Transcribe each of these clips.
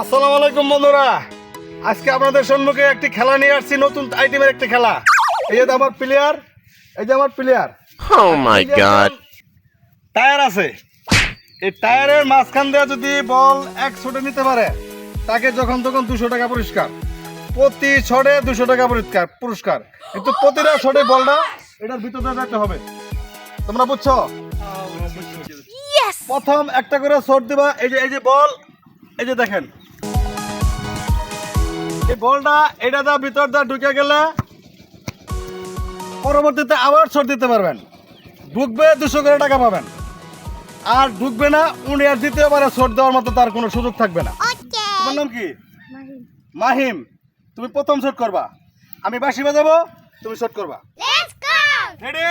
আসসালামু আলাইকুম বন্ধুরা। আজকে আপনাদের সম্মুখে একটি খেলা নিয়ে আসছি নতুন আইটেমের একটি খেলা। এই যে আমার প্লেয়ার এই যে আমার player Oh my god. Tyre আছে। এই টায়ারের মাঝখান দিয়ে যদি বল এক শটে নিতে পারে তাকে যখন তখন দুশো টাকা পুরস্কার। প্রতি ছড়ে দুশো টাকা পুরস্কার পুরস্কার। কিন্তু প্রতিটা ছড়ে বলটা এটার ভিতরে রাখতে হবে। তোমরা বুঝছ? প্রথম একটা করে শট দিবা। এই যে এই যে বল এই যে দেখেন। এই বলটা এটা দা ভিতর দা ঢুকে গেলে পরবর্তীতে আবার শট দিতে পারবেন। ঢুকবে দুশো করে টাকা পাবেন। আর ঢুকবে না উনি আর দ্বিতীয়বারে শট দেওয়ার মতো তার কোনো সুযোগ থাকবে না। তোমার নাম কি? মাহিম। তুমি প্রথম শট করবা। আমি বাঁশি বাজাবো তুমি শট করবা! রেডি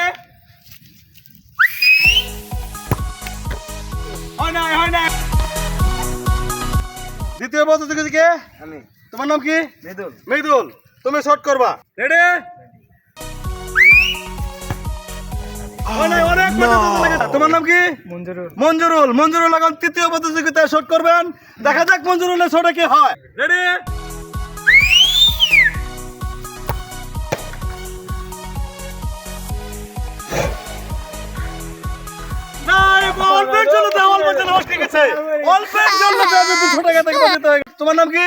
হয় নাই হয় নাই। দ্বিতীয় পদ্ধতি কে? আমি। তোমার নাম কি? মৃদুল। মৃদুল তুমি শর্ট করবা। রেডি তোমার নাম কি? মঞ্জুরুল। মঞ্জুরুল। মঞ্জুরুল এখন তৃতীয় প্রতিযোগিতায় শট করবেন। দেখা যাক মঞ্জুরুলের শটে কি হয়। রেডি হয়ে গেছে। অল্পের জন্য আমি দুশো টাকা থেকে বাঁচাতে হয়। তোমার নাম কি?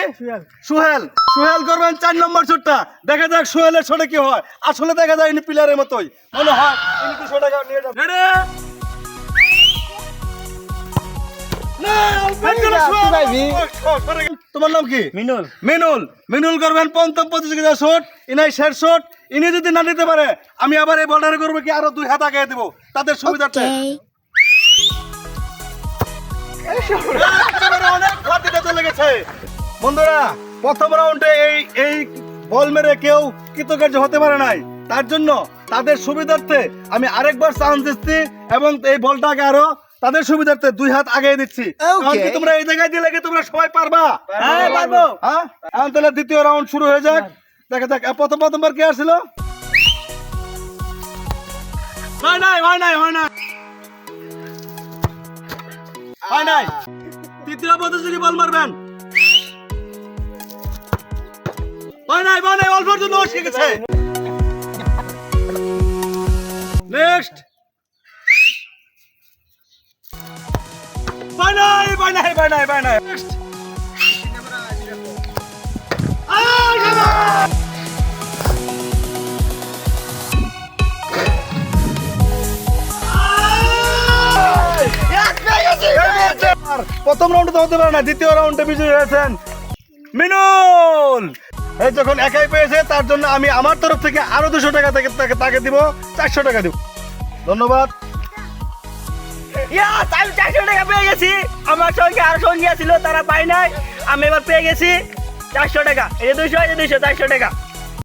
সুহেল। সুহেল। করবেন চার নম্বর শটটা দেখা যাক সুহেলের শটে কি হয়। আসলে দেখা যায় ইনি প্লেয়ারের মতোই। মনে হয় ইনি দুশো টাকা নিয়ে যাবেন Ready? না, অল্পের জন্য সুহেল। সরে গেল। তোমার নাম কি? মিনুল। মিনুল। মিনুল করবেন পঞ্চম প্রতিযোগিতা শট। ইনাই শেষ শট। ইনি যদি না নিতে পারে আমি আবার এই বর্ডারে করব কি আরও দুই হাত আগে দেবো। তাদের সুবিধার্থে। অনেক ঘাটিতে চলে গেছে বন্ধুরা প্রথম রাউন্ডে এই এই বল মেরে কেউ কৃতকার্য হতে পারে নাই। তার জন্য তাদের সুবিধার্থে আমি আরেকবার চান্স দিচ্ছি এবং এই বলটাকে আরও তাদের সুবিধার্থে দুই হাত আগে দিচ্ছি। তোমরা এই জায়গায় দিলে কি তোমরা সবাই পারবা? হ্যাঁ পারব। হ্যাঁ? তাহলে দ্বিতীয় রাউন্ড শুরু হয়ে যাক। দেখা যাক প্রথম প্রথমবার কে আসছিল হয় নাই হয় নাই হয় নাই। হয় নাই? তৃতীয় প্রতিযোগী বল মারবেন। হয় নাই হয় নাই, অল্পের জন্য অসকে গেছে। নেক্সট বাই নাই বাই নাই, হয় নাই হয় নাই। নেক্সট প্রথম রাউন্ডে তো হতে পারে না, দ্বিতীয় রাউন্ডে বিজয়ী হয়েছেন মিনুল। এই যখন একাই পেয়েছে, তার জন্য আমি আমার তরফ থেকে আরও দুশো টাকা থেকে তাকে তাকে দিব, চারশো টাকা দিব। ধন্যবাদ। আমি চারশো টাকা পেয়ে গেছি। আমার সঙ্গে আরও সঙ্গী ছিল তারা পাই নাই। আমি এবার পেয়ে গেছি চারশো টাকা। এই যে দুইশো এই যে দুইশো চারশো টাকা।